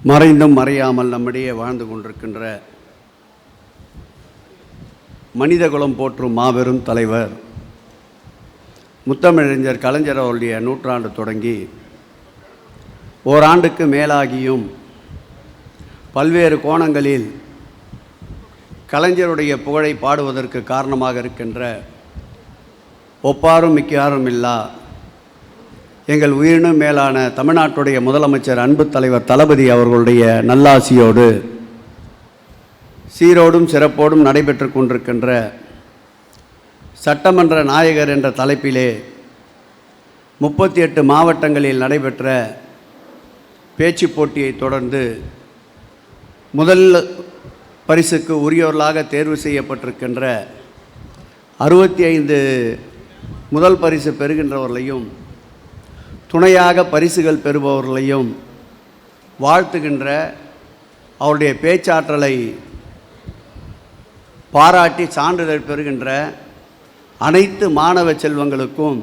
மறைந்தும் மறையாமல் நம்மிடையே வாழ்ந்து கொண்டிருக்கின்ற மனிதகுலம் போற்றும் மாபெரும் தலைவர் முத்தமிழறிஞர் கலைஞர் அவருடைய நூற்றாண்டு தொடங்கி ஓராண்டுக்கு மேலாகியும் பல்வேறு கோணங்களில் கலைஞருடைய புகழை பாடுவதற்கு காரணமாக இருக்கின்ற ஒப்பாரும் மிக்காரும் இல்லா எங்கள் உயிரினும் மேலான தமிழ்நாட்டுடைய முதலமைச்சர் அன்பு தலைவர் தளபதி அவர்களுடைய நல்லாசியோடு சீரோடும் சிறப்போடும் நடைபெற்று கொண்டிருக்கின்ற சட்டமன்ற நாயகர் என்ற தலைப்பிலே முப்பத்தி எட்டு மாவட்டங்களில் நடைபெற்ற பேச்சு போட்டியை தொடர்ந்து முதல் பரிசுக்கு உரியவர்களாக தேர்வு செய்யப்பட்டிருக்கின்ற அறுபத்தி ஐந்து முதல் பரிசு பெறுகின்றவர்களையும் துணையாக பரிசுகள் பெறுபவர்களையும் வாழ்த்துகின்ற அவருடைய பேச்சாற்றலை பாராட்டி சான்றிதழ் பெறுகின்ற அனைத்து மாணவ செல்வங்களுக்கும்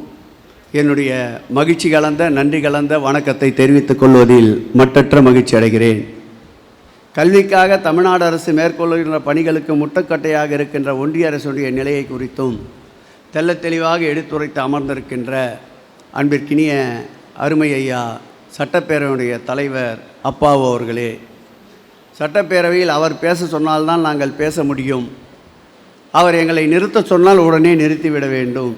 என்னுடைய மகிழ்ச்சி கலந்த நன்றி கலந்த வணக்கத்தை தெரிவித்துக் கொள்வதில் மட்டற்ற மகிழ்ச்சி அடைகிறேன். கல்விக்காக தமிழ்நாடு அரசு மேற்கொள்கின்ற பணிகளுக்கு முட்டுக்கட்டையாக இருக்கின்ற ஒன்றிய அரசுடைய நிலையை குறித்தும் தெள்ளத் தெளிவாக எடுத்துரைத்து அமர்ந்திருக்கின்ற அன்பிற்கினிய அருமை ஐயா சட்டப்பேரவையுடைய தலைவர் அப்பாவு அவர்களே. சட்டப்பேரவையில் அவர் பேச சொன்னால்தான் நாங்கள் பேச முடியும். அவர் எங்களை நிறுத்த சொன்னால் உடனே நிறுத்திவிட வேண்டும்.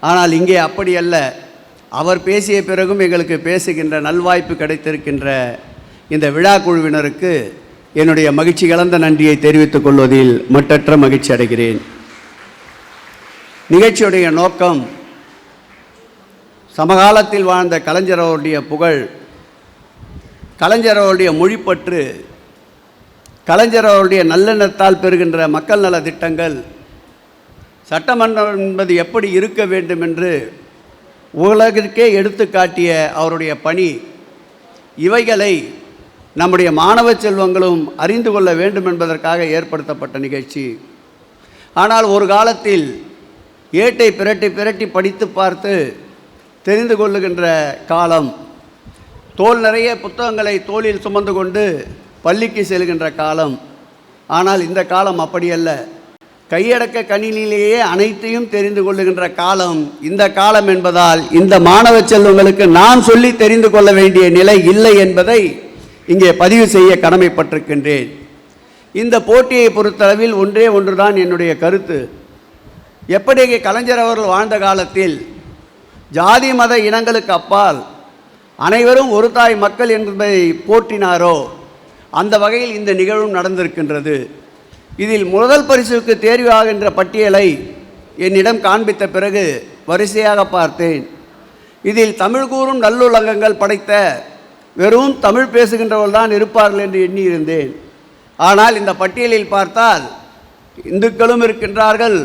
ஆனால் இங்கே அப்படி அல்ல. அவர் பேசிய பிறகும் எங்களுக்கு பேசுகின்ற நல்வாய்ப்பு கிடைத்திருக்கின்ற இந்த விழா குழுவினருக்கு என்னுடைய மகிழ்ச்சி கலந்த நன்றியை தெரிவித்துக் கொள்வதில் மட்டற்ற மகிழ்ச்சி அடைகிறேன். நிகழ்ச்சியுடைய நோக்கம் சமகாலத்தில் வாழ்ந்த கலைஞர் அவருடைய புகழ் கலைஞர் அவருடைய மொழிப்பற்று கலைஞர் அவருடைய நல்லெண்ணத்தால் பெறுகின்ற மக்கள் நல திட்டங்கள் சட்டமன்றம் என்பது எப்படி இருக்க வேண்டும் என்று உலகிற்கே எடுத்து காட்டிய அவருடைய பணி இவைகளை நம்முடைய மாணவ செல்வங்களும் அறிந்து கொள்ள வேண்டும் என்பதற்காக ஏற்படுத்தப்பட்ட நிகழ்ச்சி. ஆனால் ஒரு காலத்தில் ஏட்டை பிரட்டி பிரட்டி படித்து பார்த்து தெரிந்து கொள்ளுகின்ற காலம். தோல் நிறைய புத்தகங்களை தோளில் சுமந்து கொண்டு பள்ளிக்கு செல்கின்ற காலம். ஆனால் இந்த காலம் அப்படியல்ல. கையடக்க கணினியிலேயே அனைத்தையும் தெரிந்து கொள்ளுகின்ற காலம் இந்த காலம் என்பதால் இந்த மாணவ செல்வங்களுக்கு நான் சொல்லி தெரிந்து கொள்ள வேண்டிய நிலை இல்லை என்பதை இங்கே பதிவு செய்ய கடமைப்பட்டிருக்கின்றேன். இந்த போட்டியை பொறுத்தளவில் ஒன்றே ஒன்றுதான் என்னுடைய கருத்து. எப்படி கலைஞர் அவர்கள் வாழ்ந்த காலத்தில் ஜாதி மத இனங்களுக்கு அப்பால் அனைவரும் ஒரு தாய் மக்கள் என்பதை போற்றினாரோ? அந்த வகையில் இந்த நிகழ்வும் நடந்திருக்கின்றது. இதில் முதல் பரிசுக்கு தேர்வாகின்ற பட்டியலை என்னிடம் காண்பித்த பிறகு வரிசையாக பார்த்தேன். இதில் தமிழ் கூறும் நல்லுலகங்கள் படைத்த வெறும் தமிழ் பேசுகின்றவர்கள் தான் இருப்பார்கள் என்று எண்ணியிருந்தேன். ஆனால் இந்த பட்டியலில் பார்த்தால் இந்துக்களும் இருக்கின்றார்கள்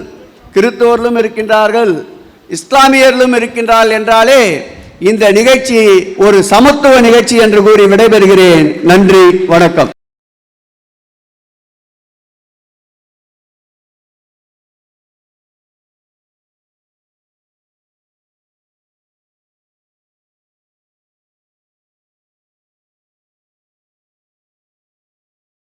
கிறித்தவர்களும் இருக்கின்றார்கள் இஸ்லாமியர்களும் இருக்கின்றாள் என்றாலே இந்த நிகழ்ச்சி ஒரு சமத்துவ நிகழ்ச்சி என்று கூறி விடைபெறுகிறேன். நன்றி வணக்கம்.